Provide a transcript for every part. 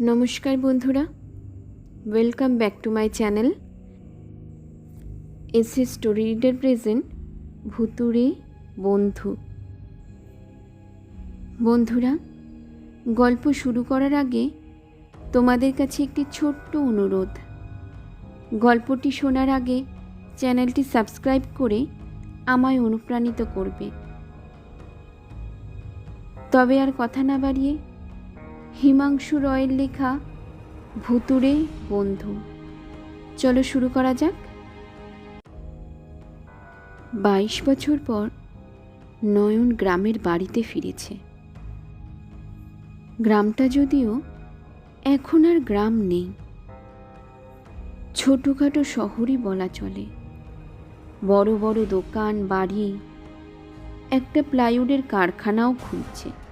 নমস্কার বন্ধুরা welcome back to my channel S story reader present ভুতুরে বন্ধু। বন্ধুরা, গল্প শুরু করার আগে তোমাদের কাছে একটি ছোট্ট অনুরোধ। গল্পটি শোনার আগে চ্যানেলটি সাবস্ক্রাইব করে আমায় অনুপ্রাণিত করবে। তবে আর কথা না বাড়িয়ে হিমাংশু রয়ের লেখা ভুতুরে বন্ধু। চলো শুরু করা যাক। বাইশ বছর পর নয়ন গ্রামের বাড়িতে ফিরেছে। গ্রামটা যদিও এখন আর গ্রাম নেই। ছোটোখাটো শহরই বলা চলে। বড় বড় দোকান, বাড়ি, একটা প্লাইউডের কারখানাও খুলছে।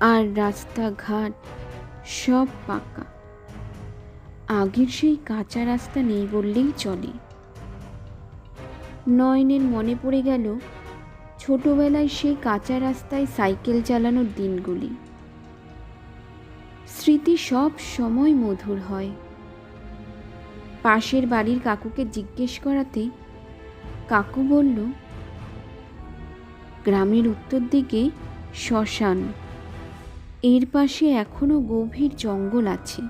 আর রাস্তাঘাট সব পাকা। আগের সেই কাঁচা রাস্তা নেই বললেই চলে। নয়নের মনে পড়ে গেল, ছোটবেলায় সেই কাঁচা রাস্তায় সাইকেল চালানোর দিনগুলি। স্মৃতি সব সময় মধুর হয়। পাশের বাড়ির কাকুকে জিজ্ঞেস করাতে কাকু বলল, গ্রামের উত্তর দিকে শ্মশান। এর পাশে এখনও গভীর জঙ্গল আছে।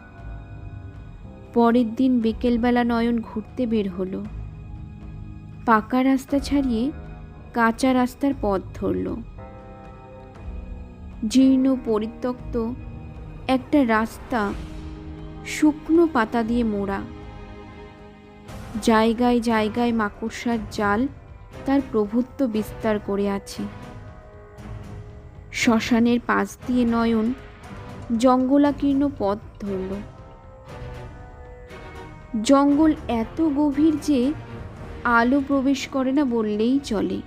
পরের দিন বিকেলবেলা নয়ন ঘুরতে বের হলো। পাকা রাস্তা ছাড়িয়ে কাঁচা রাস্তার পথ ধরল। জীর্ণ পরিত্যক্ত একটা রাস্তা শুকনো পাতা দিয়ে মোড়া। জায়গায় জায়গায় মাকড়সার জাল তার প্রভুত্ব বিস্তার করে আছে। শ্মশানের পাশ দিয়ে নয়ন জঙ্গলাকীর্ণ পথ ধরল। জঙ্গল এত গভীর যে আলো প্রবেশ করে না বললেই চলে।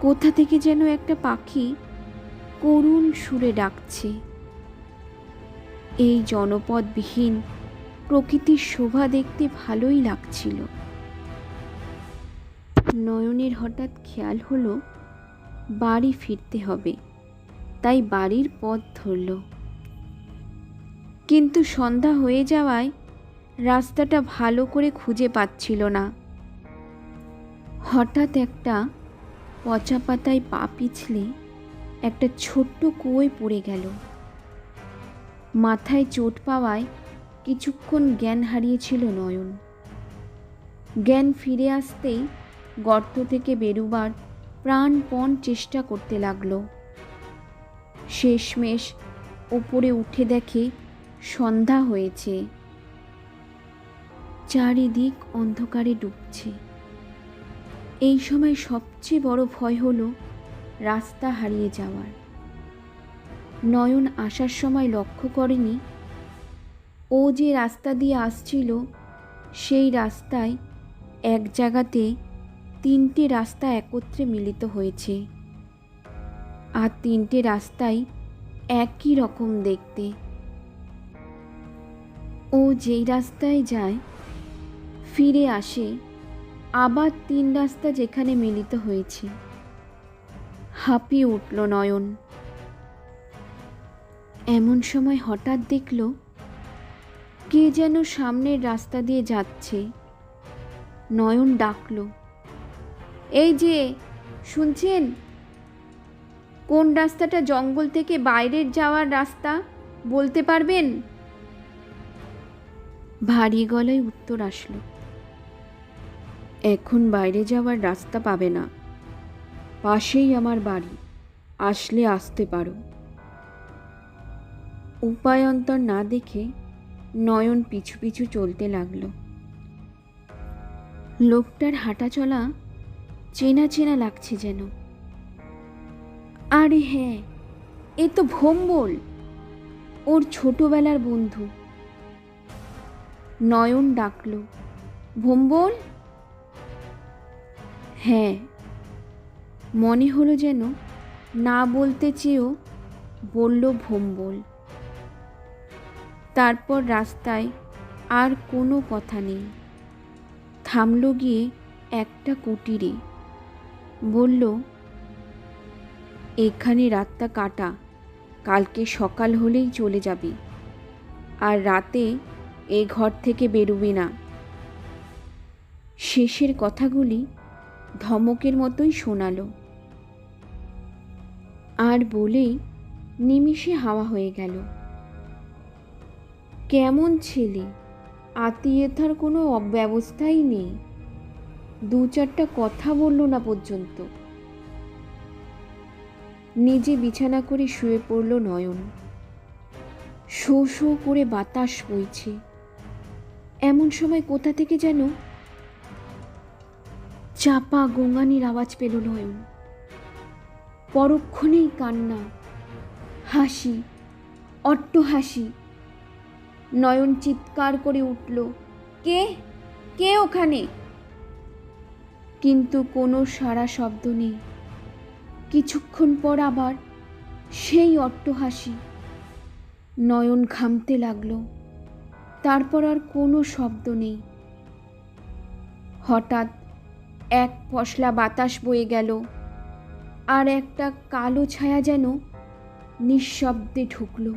কোথা থেকে যেন একটা পাখি করুণ সুরে ডাকছে। এই জনপদবিহীন প্রকৃতির শোভা দেখতে ভালোই লাগছিল। নয়নের হঠাৎ খেয়াল হলো বাড়ি ফিরতে হবে। তাই বাড়ির পথ ধরল। কিন্তু সন্ধ্যা হয়ে যাওয়ায় রাস্তাটা ভালো করে খুঁজে পাচ্ছিল না। হঠাৎ একটা পচা পাতায় পা পিছলে একটা ছোট্ট কুয়োয় পড়ে গেল। মাথায় চোট পাওয়ায় কিছুক্ষণ জ্ঞান হারিয়েছিল নয়ন। জ্ঞান ফিরে আসতেই গর্ত থেকে বেরুবার প্রাণপণ চেষ্টা করতে লাগল। শেষমেশ ওপরে উঠে দেখে সন্ধ্যা হয়েছে। চারিদিক অন্ধকারে ডুবছে। এই সময় সবচেয়ে বড় ভয় হলো রাস্তা হারিয়ে যাওয়ার। নয়ন আসার সময় লক্ষ্য করেনি। ও যে রাস্তা দিয়ে আসছিল, সেই রাস্তায় এক জায়গাতে তিনটে রাস্তা একত্রে মিলিত হয়েছে। আর তিনটে রাস্তাই একই রকম দেখতে। ও যেই রাস্তায় যায়, ফিরে আসে, আবার তিন রাস্তা যেখানে মিলিত হয়েছে। হাঁপিয়ে উঠল নয়ন। এমন সময় হঠাৎ দেখল, কে যেন সামনের রাস্তা দিয়ে যাচ্ছে। নয়ন ডাকল এই যে, শুনছেন? কোন রাস্তাটা জঙ্গল থেকে বাইরের যাওয়ার রাস্তা, বলতে পারবেন? ভারী গলায় উত্তর আসলো, এখন বাইরে যাওয়ার রাস্তা পাবে না। পাশেই আমার বাড়ি, আসলে আসতে পারো। উপায়ন্তর না দেখে নয়ন পিছু পিছু চলতে লাগল। লোকটার হাঁটা চলা চেনা চেনা লাগছে যেন। আরে হ্যাঁ এ তো ভোম্বল, ওর ছোটবেলার বন্ধু। নয়ন ডাকল, ভোম্বল? হ্যাঁ মনে হলো যেন না বলতে চেয়েও বলল ভোম্বল। তারপর রাস্তায় আর কোনো কথা নেই। থামলো গিয়ে একটা কুটিরে। বলল, এখানে রাতটা কাটা, কালকে সকাল হলেই চলে যাবি। আর রাতে এ ঘর থেকে বেরুবি না। শেষের কথাগুলি ধমকের মতোই শোনালো। আর বলেই নিমিষে হাওয়া হয়ে গেল। কেমন ছেলে? আত্মীয়তার কোনো অব্যবস্থাই নেই। দু চারটা কথা বলল না পর্যন্ত। নিজে বিছানা করে শুয়ে পড়ল নয়ন। শো শো করে বাতাস বইছে। এমন সময় কোথা থেকে যেন চাপা গোঙানির আওয়াজ পেল নয়ন। পরক্ষণেই কান্না, হাসি অট্ট হাসি নয়ন চিৎকার করে উঠল, কে? কে ওখানে? কিন্তু কোনো সারা শব্দ নেই। কিছুক্ষণ পর আবার সেই অট্টহাসি নয়ন ঘামতে লাগল। তারপর আর কোনো শব্দ নেই। হঠাৎ এক পশলা বাতাস বয়ে গেল আর একটা কালো ছায়া যেন নিঃশব্দে ঢুকল।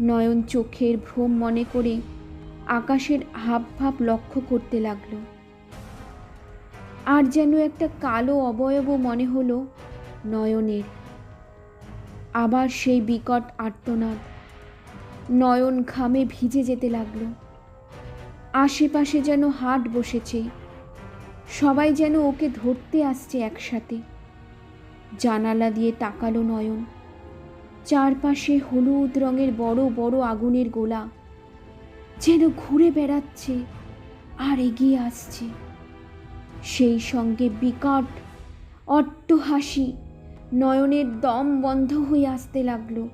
নয়ন চোখের ভ্রম মনে করে আকাশের হাব ভাব লক্ষ্য করতে লাগল। আর যেন একটা কালো অবয়ব মনে হলো নয়নের। আবার সেই বিকট আর্তনাদ নয়ন ঘামে ভিজে যেতে লাগল। আশেপাশে যেন হাট বসেছে। সবাই যেন ওকে ধরতে আসছে একসাথে। জানালা দিয়ে তাকালো নয়ন। চারপাশে হলুদ রঙের বড় বড় আগুনের গোলা যেন ঘুরে বেড়াচ্ছে আর এগিয়ে আসছে। সেই সঙ্গে বিকট অট্ট হাসি নয়নের দম বন্ধ হয়ে আসতে লাগল।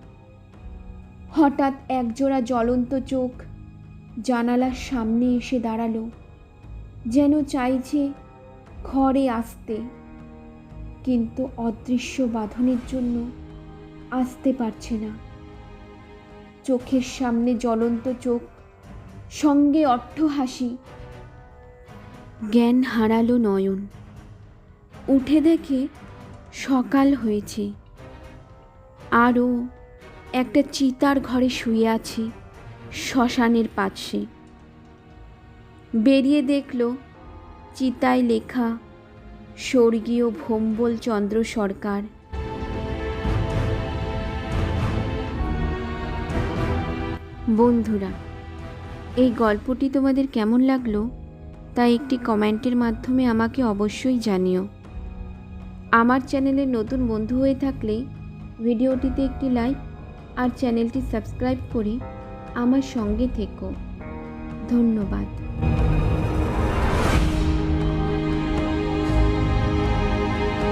হঠাৎ একজোড়া জ্বলন্ত চোখ জানালার সামনে এসে দাঁড়াল, যেন চাইছে ঘরে আসতে। কিন্তু অদৃশ্য বাঁধনের জন্য আসতে পারছে না। চোখের সামনে জ্বলন্ত চোখ, সঙ্গে অট্ট হাসি জ্ঞান হারালো নয়ন। উঠে দেখে সকাল হয়েছে। আরও একটা চিতার ঘরে শুয়ে আছে শ্মশানের পাশে। বেরিয়ে দেখল চিতায় লেখা স্বর্গীয় ভোম্বল চন্দ্র সরকার। বন্ধুরা, এই গল্পটি তোমাদের কেমন লাগল? তা একটি কমেন্টের মাধ্যমে আমাকে অবশ্যই জানিও। আমার চ্যানেলে নতুন বন্ধু হয়ে থাকলে ভিডিওটিতে একটি লাইক আর চ্যানেলটি সাবস্ক্রাইব করে আমার সঙ্গে থেকো। ধন্যবাদ।